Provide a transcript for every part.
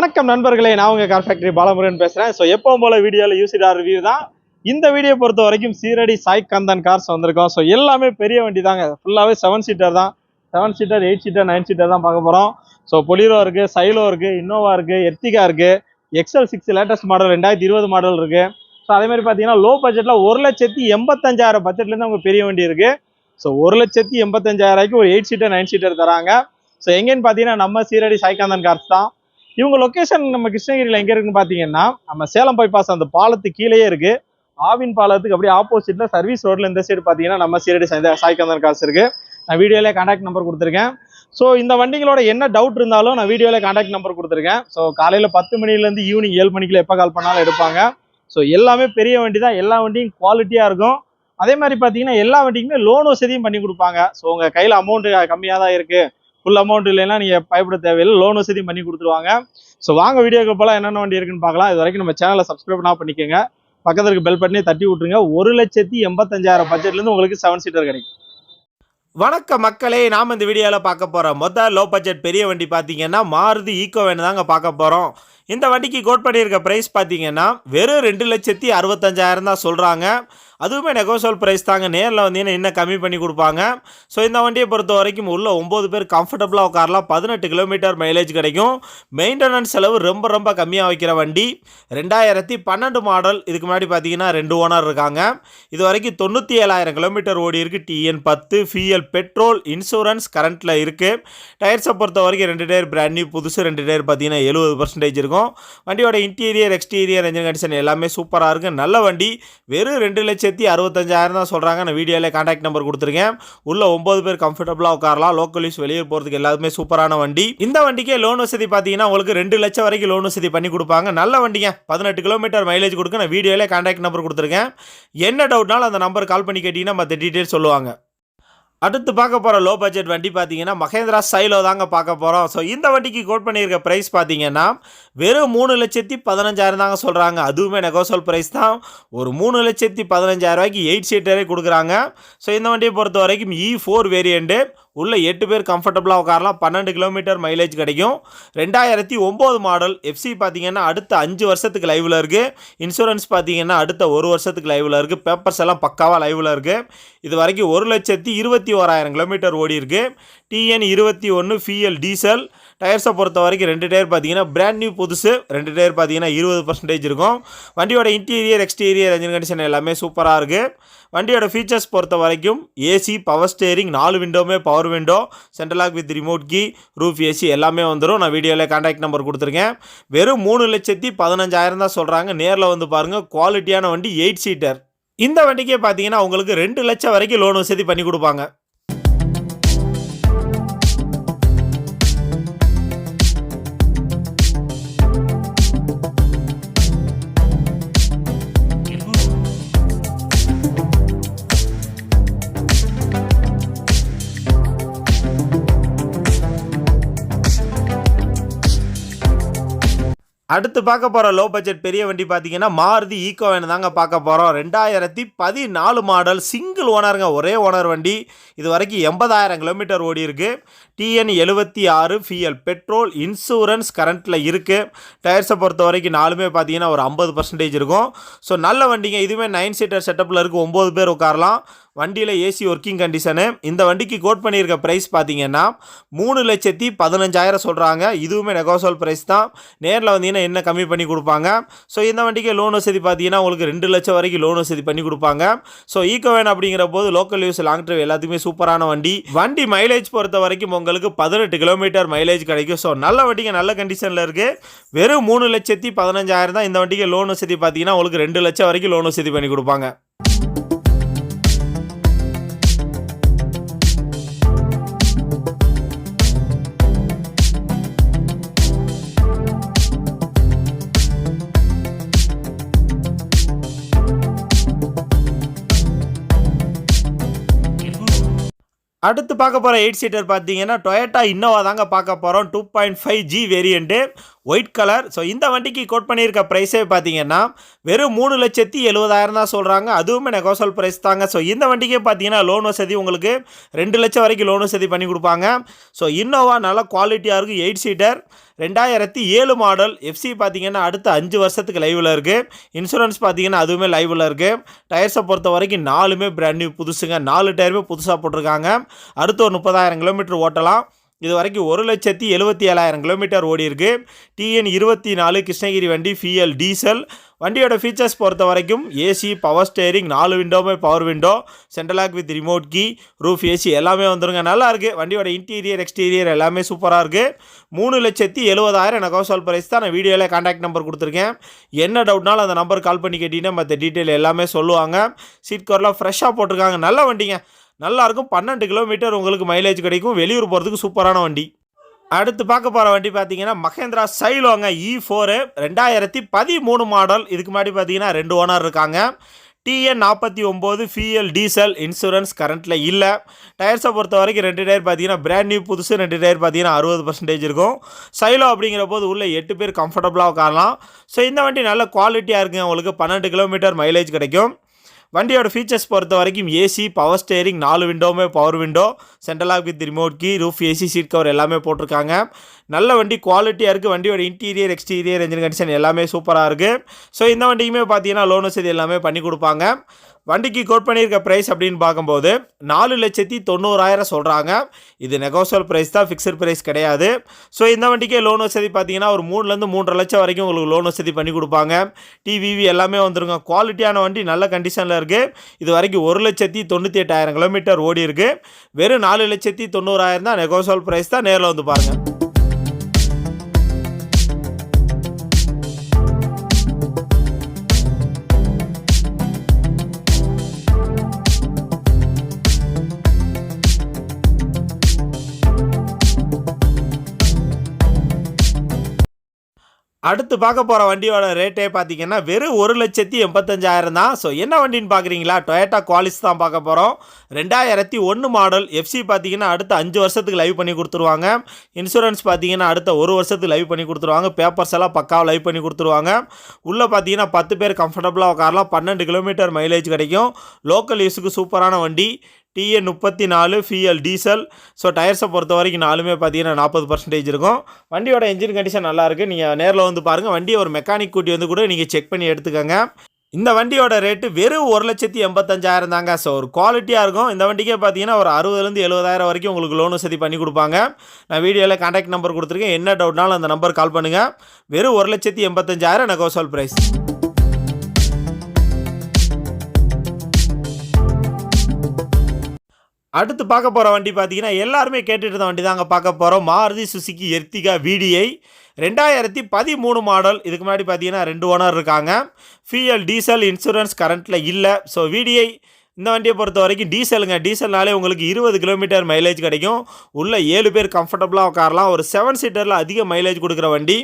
வணக்கம் நண்பர்களே நான் உங்கள் கார் ஃபேக்டரி பாலமுருகன் பேசுகிறேன் ஸோ எப்பவும் போல வீடியோவில் யூசிடார் ரிவ்யூ தான். இந்த வீடியோ பொறுத்த வரைக்கும் சீரடி சாய் கந்தன் கார்ஸ் வந்திருக்கோம். ஸோ எல்லாமே பெரிய வண்டி தாங்க. ஃபுல்லாகவே செவன் சீட்டர் தான். Seven seater eight seater nine seater தான் பார்க்க போகிறோம் ஸோ பொலிரோ இருக்குது சைலோ இருக்குது இன்னோவா இருக்குது எர்த்திகா இருக்குது எக்ஸல் சிக்ஸ் லேட்டஸ்ட் மாடல் ரெண்டாயிரத்தி இருபது மாடல் இருக்குது ஸோ அதேமாதிரி பார்த்தீங்கன்னா லோ பட்ஜெட்டில் ஒரு லட்சத்தி எண்பத்தஞ்சாயிரம் பட்ஜெட்லேருந்து அவங்க பெரிய வண்டி இருக்குது ஸோ ஒரு லட்சத்தி எண்பத்தஞ்சாயிரம் ரூபாய்க்கு ஒரு எயிட் சீட்டர் நைன் சீட்டர் தராங்க. ஸோ எங்கேன்னு பார்த்தீங்கன்னா நம்ம சீரடி சாய்காந்தன் கார்ஸ் தான். இவங்க லொக்கேஷன் நம்ம கிருஷ்ணகிரியில் எங்கே இருக்குன்னு பார்த்தீங்கன்னா நம்ம சேலம் பைபாஸ் அந்த பாலத்து கீழேயே இருக்குது ஆவின் பாலத்துக்கு அப்படியே ஆப்போசிட்டில் சர்வீஸ் ரோட்டில் இந்த சைடு பார்த்தீங்கன்னா நம்ம சீரடி சாய் சாய்கந்தன் காசு இருக்குது நான் வீடியோலேயே கான்டாக்ட் நம்பர் கொடுத்துருக்கேன். ஸோ இந்த வண்டிகளோட என்ன டவுட் இருந்தாலும் நான் வீடியோவில் காண்டாக்ட் நம்பர் கொடுத்துருக்கேன். ஸோ காலையில் பத்து மணிலேருந்து ஈவினிங் ஏழு மணிக்குள்ள எப்போ கால் பண்ணாலும் எடுப்பாங்க. ஸோ எல்லாமே பெரிய வண்டி தான் எல்லா வண்டியும் குவாலிட்டியாக இருக்கும். அதே மாதிரி பார்த்தீங்கன்னா எல்லா வண்டிக்குமே லோன் வசதியும் பண்ணி கொடுப்பாங்க. ஸோ உங்கள் கையில் அமௌண்ட்டு கம்மியாக தான் இருக்குது ஃபுல் அமௌண்ட் இல்லைன்னா நீங்க பயப்பட தேவையில்லை. லோன் வசதி பண்ணி கொடுத்துருவாங்க. ஸோ வாங்க வீடியோக்கு போல என்னென்ன வண்டி இருக்குன்னு பார்க்கலாம். இது வரைக்கும் நம்ம சேனலை சப்ஸ்கிரைப் பண்ணிக்கோங்க. பக்கத்தில் இருக்க பெல் பட்டனே தட்டி விட்டுருங்க. ஒரு லட்சத்தி எண்பத்தஞ்சாயிரம் பட்ஜெட்லேருந்து உங்களுக்கு செவன் சீட்டர் கிடைக்கும். வணக்கம் மக்களே. நாம் இந்த வீடியோவில் பார்க்க போகிறோம் மொத்த லோ பட்ஜெட் பெரிய வண்டி பார்த்தீங்கன்னா மாருதி ஈக்கோ வேன் தாங்க பார்க்க போகிறோம் இந்த வண்டிக்கு கோட் பண்ணியிருக்க ப்ரைஸ் பார்த்தீங்கன்னா வெறும் ரெண்டு லட்சத்தி அறுபத்தஞ்சாயிரம் தான் சொல்கிறாங்க அதுவுமே நெகோசியல் ப்ரைஸ் தாங்க. நேரில் வந்தீங்கன்னா இன்னும் கம்மி பண்ணி கொடுப்பாங்க? ஸோ இந்த வண்டியை பொறுத்த வரைக்கும் உள்ள ஒம்பது பேர் கம்ஃபர்டபுளாக உட்காரலாம் பதினெட்டு கிலோமீட்டர் மைலேஜ் கிடைக்கும். மெயின்டெனன்ஸ் செலவு ரொம்ப ரொம்ப கம்மியாக வைக்கிற வண்டி. ரெண்டாயிரத்தி பன்னெண்டு மாடல் இதுக்கு முன்னாடி பார்த்தீங்கன்னா ரெண்டு ஓனர் இருக்காங்க. இது வரைக்கும் தொண்ணூற்றி ஏழாயிரம் கிலோமீட்டர் ஓடி இருக்குது டிஎன் பத்து ஃபிஎல் பெட்ரோல் இன்சூரன்ஸ் கரண்ட்டில் இருக்குது டயர்ஸை பொறுத்த வரைக்கும் ரெண்டு டயர் பிராண்ட் நியூ புதுசு ரெண்டு டயர் பார்த்தீங்கன்னா எழுபது பர்சன்டேஜ் இருக்கும். வண்டியோட இன்டீரியர் எக்ஸ்டீரியர் என்ஜின் கண்டிஷன் எல்லாமே சூப்பராக இருக்குது நல்ல வண்டி. வெறும் ரெண்டு லட்சம் லட்சத்தி அறுபத்தஞ்சாயிரம் தான் சொல்கிறாங்க நான் வீடியோவில் காண்டாக்ட் நம்பர் கொடுத்துருக்கேன். உள்ள ஒம்பது பேர் கம்ஃபர்டபுளாக உட்காரலாம். லோக்கல் யூஸ் வெளியே போகிறதுக்கு எல்லாத்துமே சூப்பரான வண்டி. இந்த வண்டிக்கே லோன் வசதி பார்த்தீங்கன்னா உங்களுக்கு ரெண்டு லட்சம் வரைக்கும் லோன் வசதி பண்ணி கொடுப்பாங்க. நல்ல வண்டிங்க. பதினெட்டு கிலோமீட்டர் மைலேஜ் கொடுக்க நான் வீடியோவில் காண்டாக்ட் நம்பர் கொடுத்துருக்கேன். என்ன டவுட்னாலும் அந்த நம்பர் கால் பண்ணி கேட்டிங்கன்னா மற்ற டீட்டெயில் சொல்லுவாங்க. அடுத்து பார்க்க போகிற லோ பட்ஜெட் வண்டி பார்த்தீங்கன்னா மகேந்திரா சைலோ தாங்க பார்க்க போகிறோம் ஸோ இந்த வண்டிக்கு கோட் பண்ணியிருக்க ப்ரைஸ் பார்த்தீங்கன்னா வெறும் மூணு லட்சத்தி பதினஞ்சாயிரம் தாங்க சொல்கிறாங்க அதுவுமே நெகோசல் ப்ரைஸ் தான். ஒரு மூணு லட்சத்தி பதினஞ்சாயிரம் ரூபாய்க்கு எயிட் சீட்டரே கொடுக்குறாங்க. ஸோ இந்த வண்டியை பொறுத்த வரைக்கும் இ e ஃபோர் வேரியண்ட்டு உள்ளே எட்டு பேர் கம்ஃபர்டபுளாக உட்காரலாம். பன்னெண்டு கிலோமீட்டர் மைலேஜ் கிடைக்கும். ரெண்டாயிரத்தி ஒம்பது மாடல் எஃப்சி பார்த்தீங்கன்னா அடுத்த அஞ்சு வருஷத்துக்கு லைவில் இருக்குது இன்சூரன்ஸ் பார்த்தீங்கன்னா அடுத்த ஒரு வருஷத்துக்கு லைவில் இருக்குது பேப்பர்ஸ் எல்லாம் பக்காவாக லைவில் இருக்குது இது வரைக்கும் ஒரு லட்சத்தி இருபத்தி ஓராயிரம் கிலோமீட்டர் ஓடி இருக்குது டிஎன் இருபத்தி ஒன்று ஃபிஎல் டீசல் டயர்ஸை பொறுத்த வரைக்கும் ரெண்டு டயர் பார்த்தீங்கன்னா பிராண்ட் நியூ புதுசு ரெண்டு டயர் பார்த்தீங்கன்னா இருபது பர்சன்டேஜ் இருக்கும். வண்டியோட இன்டீரியர் எக்ஸ்டீரியர் என்ஜின் கண்டிஷன் எல்லாமே சூப்பராக இருக்குது வண்டியோட ஃபீச்சர்ஸ் பொறுத்த வரைக்கும் ஏசி பவர் ஸ்டேரிங் நாலு விண்டோமே power window central lock with remote key roof AC எல்லாமே வந்துடும் நான் வீடியோவில் கான்டாக்ட் நம்பர் கொடுத்துருக்கேன். வெறும் மூணு லட்சத்தி பதினஞ்சாயிரம் தான் சொல்கிறாங்க நேரில் வந்து பாருங்கள் குவாலிட்டியான வண்டி எயிட் சீட்டர் இந்த வண்டிக்கே பார்த்தீங்கன்னா உங்களுக்கு ரெண்டு லட்சம் வரைக்கும் லோன் வசதி பண்ணி கொடுப்பாங்க. அடுத்து பார்க்க போகிற லோ பட்ஜெட் பெரிய வண்டி பார்த்தீங்கன்னா மாருதி ஈகோ வேன் தாங்க பார்க்க போகிறோம் ரெண்டாயிரத்தி பதினாலு மாடல் சிங்கிள் ஓனருங்க ஒரே ஓனர் வண்டி. இது வரைக்கும் எண்பதாயிரம் கிலோமீட்டர் ஓடி இருக்குது டிஎன் எழுபத்தி ஆறு ஃபிஎல் பெட்ரோல் இன்சூரன்ஸ் கரண்ட்டில் இருக்குது டயர்ஸை பொறுத்த வரைக்கும் நாலுமே பார்த்தீங்கன்னா ஒரு ஐம்பது பர்சன்டேஜ் இருக்கும். ஸோ நல்ல வண்டிங்க. இதுவுமே நைன் சீட்டர் செட்டப்பில் இருக்குது ஒம்பது பேர் உட்காரலாம். வண்டியில் ஏசி ஒர்க்கிங் கண்டிஷனு இந்த வண்டிக்கு கோட் பண்ணியிருக்க ப்ரைஸ் பார்த்தீங்கன்னா மூணு லட்சத்தி பதினஞ்சாயிரம் சொல்கிறாங்க இதுவுமே நெகோசோல் ப்ரைஸ் தான். நேரில் வந்தீங்கன்னா என்ன கம்மி பண்ணி கொடுப்பாங்க? ஸோ இந்த வண்டிக்கு லோன் வசதி பார்த்தீங்கன்னா உங்களுக்கு ரெண்டு லட்சம் வரைக்கும் லோன் வசதி பண்ணி கொடுப்பாங்க. ஸோ ஈக்கோவேன் அப்படிங்கிற போது லோக்கல் யூஸ் லாங் ட்ரைவ் எல்லாத்துக்குமே சூப்பரான வண்டி. வண்டி மைலேஜ் பொறுத்த வரைக்கும் உங்களுக்கு பதினெட்டு கிலோமீட்டர் மைலேஜ் கிடைக்கும். ஸோ நல்ல வண்டிங்க நல்ல கண்டிஷனில் இருக்குது வெறும் மூணு லட்சத்தி பதினஞ்சாயிரம் தான் இந்த வண்டிக்கு லோன் வசதி பார்த்தீங்கன்னா உங்களுக்கு ரெண்டு லட்சம் வரைக்கும் லோன் வசதி பண்ணி கொடுப்பாங்க. அடுத்து பார்க்க போகிற எயிட் சீட்டர் பார்த்தீங்கன்னா டொயேட்டா இன்னோவா தாங்க பார்க்க போகிறோம் two point five G variant white colour so இந்த வண்டிக்கு கோட் பண்ணியிருக்க ப்ரைஸே பார்த்தீங்கன்னா வெறும் மூணு லட்சத்தி எழுபதாயிரம் தான் சொல்கிறாங்க அதுவுமே நெகோசல் ப்ரைஸ் தாங்க. ஸோ இந்த வண்டிக்கே பார்த்தீங்கன்னா லோன் வசதி உங்களுக்கு ரெண்டு லட்சம் வரைக்கும் லோன் வசதி பண்ணி கொடுப்பாங்க. ஸோ இன்னோவா நல்ல குவாலிட்டியாக இருக்குது எயிட் சீட்டர் ரெண்டாயிரத்தி ஏழு மாடல் எஃப்சி பார்த்தீங்கன்னா அடுத்த அஞ்சு வருஷத்துக்கு லைவில் இருக்குது இன்சூரன்ஸ் பார்த்தீங்கன்னா அதுவுமே லைவில் இருக்குது டயர்ஸை பொறுத்த வரைக்கும் நாலுமே பிராண்ட் நியூ புதுசுங்க. நாலு டயருமே புதுசாக போட்டிருக்காங்க. அடுத்து ஒரு முப்பதாயிரம் கிலோமீட்டர் ஓட்டலாம். இது வரைக்கும் ஒரு லட்சத்தி எழுபத்தி ஏழாயிரம் கிலோமீட்டர் ஓடி இருக்கு டிஎன் இருபத்தி நாலு கிருஷ்ணகிரி வண்டி ஃபிஎல் டீசல் வண்டியோட ஃபீச்சர்ஸ் பொறுத்த வரைக்கும் ஏசி பவர் ஸ்டேரிங் நாலு விண்டோமே power window central lock with remote key roof AC எல்லாமே வந்துருங்க. நல்லா இருக்குது வண்டியோட இன்டீரியர் எக்ஸ்டீரியர் எல்லாமே சூப்பராக இருக்குது மூணு லட்சத்தி எழுபதாயிரம் எனக்கு ஹவுஸ் ப்ரைஸ் தான் நான் வீடியோவில் காண்டாக்ட் நம்பர் கொடுத்துருக்கேன். என்ன டவுட்னாலும் அந்த நம்பர் கால் பண்ணி கேட்டிங்கன்னா மற்ற டீட்டெயில் எல்லாமே சொல்லுவாங்க. சீட் கவர்லாம் ஃப்ரெஷ்ஷாக போட்டிருக்காங்க. நல்ல வண்டிங்க. நல்லாயிருக்கும் பன்னெண்டு கிலோமீட்டர் உங்களுக்கு மைலேஜ் கிடைக்கும். வெளியூர் போகிறதுக்கு சூப்பரான வண்டி. அடுத்து பார்க்க போகிற வண்டி பார்த்தீங்கன்னா மகேந்திரா சைலோங்க e இ ஃபோரு ரெண்டாயிரத்தி பதிமூணு மாடல் இதுக்கு முன்னாடி பார்த்தீங்கன்னா ரெண்டு ஓனர் இருக்காங்க. டிஎன் நாற்பத்தி ஒம்பது ஃபிஎல் டீசல் இன்சூரன்ஸ் கரண்ட்டில் இல்லை. டயர்ஸை பொறுத்த வரைக்கும் ரெண்டு டயர் பார்த்தீங்கன்னா பிராண்ட் நியூ புதுசு ரெண்டு டயர் பார்த்தீங்கன்னா அறுபது பர்சன்டேஜ் இருக்கும். சைலோ அப்படிங்கிற போது உள்ளே எட்டு பேர் கம்ஃபர்டபுளாக உட்காரலாம். ஸோ இந்த வண்டி நல்ல குவாலிட்டியாக இருக்குங்க. உங்களுக்கு பன்னெண்டு கிலோமீட்டர் மைலேஜ் கிடைக்கும். வண்டியோட ஃபீச்சர்ஸ் பொறுத்த வரைக்கும் ஏசி பவர் ஸ்டேரிங் நாலு விண்டோவுமே power window central lock with remote key roof AC seat cover எல்லாமே போட்டிருக்காங்க. நல்ல வண்டி குவாலிட்டியாக இருக்குது வண்டியோட இன்டீரியர் எக்ஸ்டீரியர் இன்ஜின் கண்டிஷன் எல்லாமே சூப்பராக இருக்குது ஸோ இந்த வண்டிக்குமே பார்த்தீங்கன்னா லோன் வசதி எல்லாமே பண்ணி கொடுப்பாங்க. வண்டிக்கு கோட் பண்ணியிருக்க ப்ரைஸ் அப்படின்னு பார்க்கும்போது நாலு லட்சத்தி தொண்ணூறாயிரம் சொல்கிறாங்க இது நெகோசியல் ப்ரைஸ் தான் ஃபிக்ஸட் ப்ரைஸ் கிடையாது. ஸோ இந்த வண்டிக்கே லோன் வசதி பார்த்தீங்கன்னா ஒரு மூணுலேருந்து மூன்றரை லட்சம் வரைக்கும் உங்களுக்கு லோன் வசதி பண்ணி கொடுப்பாங்க. டிவிவி எல்லாமே வந்துருங்க. குவாலிட்டியான வண்டி நல்ல கண்டிஷனில் இருக்குது இது வரைக்கும் ஒரு லட்சத்தி தொண்ணூற்றி எட்டாயிரம் கிலோமீட்டர் ஓடி இருக்குது வெறும் நாலு லட்சத்தி தொண்ணூறாயிரம் தான் நெகோசியல் ப்ரைஸ் தான். நேரில் வந்து பாருங்கள் அடுத்து பார்க்க போகிற வண்டியோட ரேட்டே பார்த்தீங்கன்னா வெறும் ஒரு லட்சத்தி எண்பத்தஞ்சாயிரம் தான். ஸோ என்ன வண்டின்னு பார்க்குறீங்களா? டொயேட்டா குவாலிஸ் தான் பார்க்க போகிறோம் ரெண்டாயிரத்தி ஒன்று மாடல் எஃப்சி பார்த்தீங்கன்னா அடுத்த அஞ்சு வருஷத்துக்கு லைவ் பண்ணி கொடுத்துருவாங்க. இன்சூரன்ஸ் பார்த்தீங்கன்னா அடுத்த ஒரு வருஷத்துக்கு லைவ் பண்ணி கொடுத்துருவாங்க. பேப்பர்ஸ் எல்லாம் பக்காவாக லைவ் பண்ணி கொடுத்துருவாங்க. உள்ளே பார்த்தீங்கன்னா பத்து பேர் கம்ஃபர்டபுளாக உட்காரலாம். பன்னெண்டு கிலோமீட்டர் மைலேஜ் கிடைக்கும். லோக்கல் யூஸுக்கு சூப்பரான வண்டி. டிஎன் முப்பத்தி நாலு ஃபிஎல் டீசல் ஸோ டயர்ஸை பொறுத்த வரைக்கும் நாலுமே பார்த்தீங்கன்னா நாற்பது பர்சன்டேஜ் இருக்கும். வண்டியோட இன்ஜின் கண்டிஷன் நல்லாயிருக்கு. நீங்கள் நேரில் வந்து பாருங்கள் வண்டியை ஒரு மெக்கானிக் கூட்டி வந்து கூட நீங்கள் செக் பண்ணி எடுத்துக்கோங்க. இந்த வண்டியோட ரேட்டு வெறும் ஒரு லட்சத்தி எண்பத்தஞ்சாயிரம் தாங்க. ஸோ ஒரு குவாலிட்டியாக இருக்கும். இந்த வண்டிக்கே பார்த்தீங்கன்னா ஒரு அறுபதுலேருந்து எழுபதாயிரம் வரைக்கும் உங்களுக்கு லோன் வசதி பண்ணி கொடுப்பாங்க. நான் வீடியோவில் காண்டாக்ட் நம்பர் கொடுத்துருக்கேன். என்ன டவுட்னாலும் அந்த நம்பர் கால் பண்ணுங்கள் வெறும் ஒரு லட்சத்தி எண்பத்தஞ்சாயிரம் நெகோசல் ப்ரைஸ் அடுத்து பார்க்க போகிற வண்டி பார்த்தீங்கன்னா எல்லாருமே கேட்டுட்டு இருந்த வண்டி தாங்க பார்க்க போகிறோம் மாருதி சுசுகி எர்த்திகா விடிஐ ரெண்டாயிரத்தி பதிமூணு மாடல் இதுக்கு முன்னாடி பார்த்தீங்கன்னா ரெண்டு ஓனர் இருக்காங்க. ஃபிஎல் டீசல் இன்சூரன்ஸ் கரண்ட்டில் இல்லை. ஸோ விடிஐ இந்த வண்டியை பொறுத்த வரைக்கும் டீசலுங்க டீசல்னாலே உங்களுக்கு இருபது கிலோமீட்டர் மைலேஜ் கிடைக்கும். உள்ள ஏழு பேர் கம்ஃபர்டபுளாக உட்காரலாம். ஒரு செவன் சீட்டரில் அதிக மைலேஜ் கொடுக்குற வண்டி.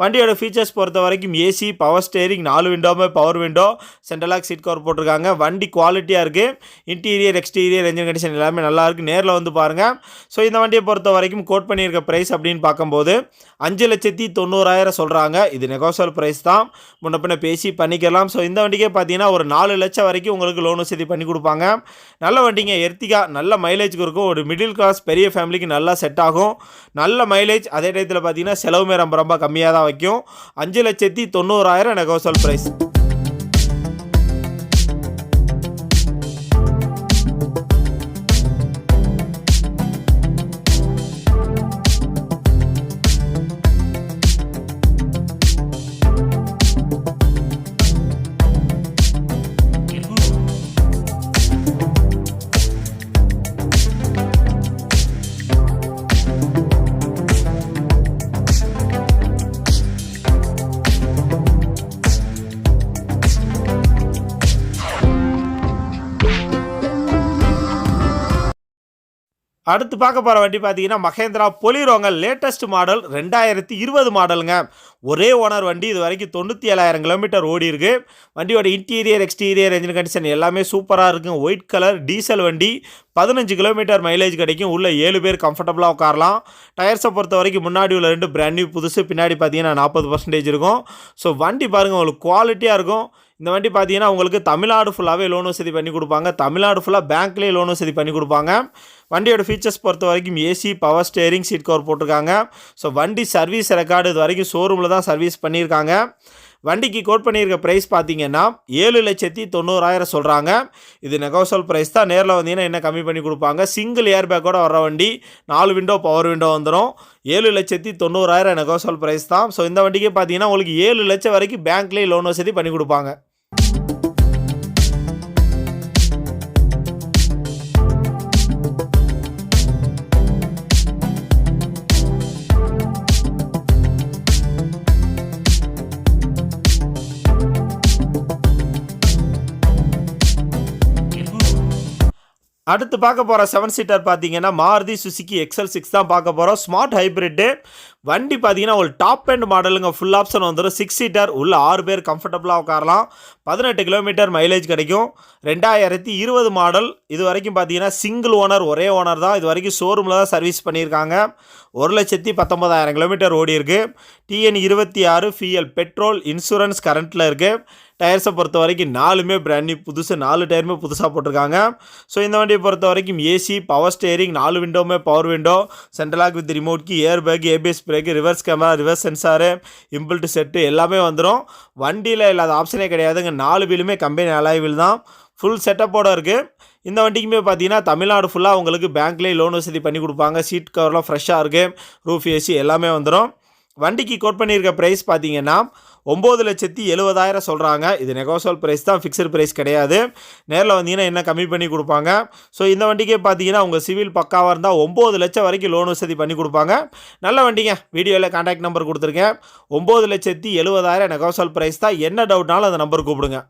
வண்டியோட ஃபீச்சர்ஸ் பொறுத்த வரைக்கும் ஏசி பவர் ஸ்டேரிங் நாலு விண்டோமே power window central lock seat cover போட்டிருக்காங்க. வண்டி குவாலிட்டியாக இருக்குது இன்டீரியர் எக்ஸ்டீரியர் என்ஜின் கண்டிஷன் எல்லாமே நல்லா இருக்குது நேரில் வந்து பாருங்கள் ஸோ இந்த வண்டியை பொறுத்த வரைக்கும் கோட் பண்ணியிருக்க ப்ரைஸ் அப்படின்னு பார்க்கும்போது அஞ்சு லட்சத்தி தொண்ணூறாயிரம் சொல்கிறாங்க இது நெகோசியல் ப்ரைஸ் தான். முன்ன பின்ன பேசி பண்ணிக்கலாம். ஸோ இந்த வண்டிக்கே பார்த்தீங்கன்னா ஒரு நாலு லட்சம் வரைக்கும் உங்களுக்கு லோன் வசதி பண்ணி கொடுப்பாங்க. நல்ல வண்டிங்க எர்த்திகா நல்ல மைலேஜுக்கு இருக்கும். ஒரு மிடில் கிளாஸ் பெரிய ஃபேமிலிக்கு நல்லா செட் ஆகும். நல்ல மைலேஜ் அதே டயத்தில் பார்த்தீங்கன்னா செலவுமே ரொம்ப ரொம்ப கம்மியாக தான் வைக்கும் அஞ்சு லட்சத்தி தொண்ணூறாயிரம் நெகோசல் ப்ரைஸ். அடுத்து பார்க்க போகிற வண்டி பார்த்தீங்கன்னா மகேந்திரா பொலிரோங்க லேட்டஸ்ட் மாடல் ரெண்டாயிரத்தி இருபது மாடலுங்க ஒரே ஓனர் வண்டி இது வரைக்கும் தொண்ணூற்றி ஏழாயிரம் கிலோமீட்டர் ஓடி இருக்கு. வண்டியோட இன்டீரியர் எக்ஸ்டீரியர் என்ஜின் கண்டிஷன் எல்லாமே சூப்பராக இருக்கும் ஒயிட் கலர் டீசல் வண்டி பதினஞ்சு கிலோமீட்டர் மைலேஜ் கிடைக்கும். உள்ள ஏழு பேர் கம்ஃபர்டபுளாக உட்காரலாம். டயர்ஸை பொறுத்த வரைக்கும் முன்னாடி உள்ள ரெண்டு பிராண்ட் நியூ புதுசு பின்னாடி பார்த்தீங்கன்னா நாற்பது பர்சன்டேஜ் இருக்கும். ஸோ வண்டி பாருங்கள் உங்களுக்கு குவாலிட்டியாக இருக்கும். இந்த வண்டி பார்த்தீங்கன்னா உங்களுக்கு தமிழ்நாடு ஃபுல்லாகவே லோன் வசதி பண்ணி கொடுப்பாங்க. தமிழ்நாடு ஃபுல்லாக பேங்க்லேயே லோன் வசதி பண்ணி கொடுப்பாங்க. வண்டியோட ஃபீச்சர்ஸ் பொறுத்த வரைக்கும் AC power steering seat cover போட்டிருக்காங்க. ஸோ வண்டி சர்வீஸ் ரெக்கார்டு இது வரைக்கும் ஷோரூமில் தான் சர்வீஸ் பண்ணியிருக்காங்க. வண்டிக்கு கோட் பண்ணியிருக்க ப்ரைஸ் பார்த்தீங்கன்னா ஏழு லட்சத்தி தொண்ணூறாயிரம் சொல்கிறாங்க இது நெகோசல் ப்ரைஸ் தான். நேரில் வந்தீங்கன்னா என்ன கம்மி பண்ணி கொடுப்பாங்க? சிங்கிள் ஏர் பேக்கோட வர வண்டி நாலு விண்டோ பவர் விண்டோ வந்துடும் ஏழு லட்சத்தி தொண்ணூறாயிரம் நெகோசல் ப்ரைஸ் தான். ஸோ இந்த வண்டிக்கு பார்த்தீங்கன்னா உங்களுக்கு ஏழு லட்சம் வரைக்கும் பேங்க்லேயே லோன் வசதி பண்ணி கொடுப்பாங்க. அடுத்து பார்க்க போகிற செவன் சீட்டர் பார்த்தீங்கன்னா மாருதி சுசுகி எக்ஸல் சிக்ஸ் தான் பார்க்க போகிறோம் ஸ்மார்ட் ஹைப்ரிட்டு வண்டி பார்த்தீங்கன்னா ஒரு டாப் அண்ட் மாடலுங்க ஃபுல் ஆப்ஷன் வந்துடும் சிக்ஸ் சீட்டர் உள்ள ஆறு பேர் கம்ஃபர்டபுளாக உட்காரலாம். பதினெட்டு கிலோமீட்டர் மைலேஜ் கிடைக்கும். ரெண்டாயிரத்தி இருபது மாடல் இது வரைக்கும் பார்த்தீங்கன்னா சிங்கிள் ஓனர் ஒரே ஓனர் தான். இது வரைக்கும் ஷோரூமில் தான் சர்வீஸ் பண்ணியிருக்காங்க. ஒரு லட்சத்தி பத்தொம்பதாயிரம் கிலோமீட்டர் ஓடி இருக்குது டிஎன் இருபத்தி ஆறு ஃபிஎல் பெட்ரோல் இன்சூரன்ஸ் கரண்ட்டில் இருக்குது டயர்ஸை பொறுத்த வரைக்கும் நாலுமே பிராண்ட் நியூ புதுசு நாலு டயருமே புதுசாக போட்டிருக்காங்க. ஸோ இந்த வண்டியை பொறுத்த வரைக்கும் ஏசி பவர் ஸ்டேரிங் நாலு விண்டோவுமே power window central lock with remote key air bag ABS brake reverse camera reverse sensor inbuilt set எல்லாமே வந்துடும் வண்டியில் இல்லாத ஆப்ஷனே கிடையாதுங்க. நாலு வீலுமே கம்பெனி அலாய்வில் தான். ஃபுல் செட்டப்போட இருக்குது இந்த வண்டிக்குமே பார்த்தீங்கன்னா தமிழ்நாடு ஃபுல்லாக உங்களுக்கு பேங்க்லேயே லோன் வசதி பண்ணி கொடுப்பாங்க. சீட் கவர்லாம் ஃப்ரெஷ்ஷாக இருக்குது ரூஃப் ஏசி எல்லாமே வந்துடும் வண்டிக்கு கோட் பண்ணியிருக்க ப்ரைஸ் பார்த்தீங்கன்னா ஒம்பது லட்சத்தி எழுபதாயிரம் சொல்கிறாங்க இது நெகோசல் ப்ரைஸ் தான் ஃபிக்ஸட் ப்ரைஸ் கிடையாது. நேரில் வந்தீங்கன்னா என்ன கம்மி பண்ணி கொடுப்பாங்க? ஸோ இந்த வண்டிக்கே பார்த்தீங்கன்னா உங்கள் சிவில் பக்காவாக இருந்தால் ஒம்பது லட்சம் வரைக்கும் லோன் வசதி பண்ணி கொடுப்பாங்க. நல்ல வண்டிங்க. வீடியோவில் கான்டாக்ட் நம்பர் கொடுத்துருக்கேன். ஒம்பது லட்சத்தி எழுபதாயிரம் நெகோசல் ப்ரைஸ் தான். என்ன டவுட்னாலும் அந்த நம்பர் கூப்பிடுங்க.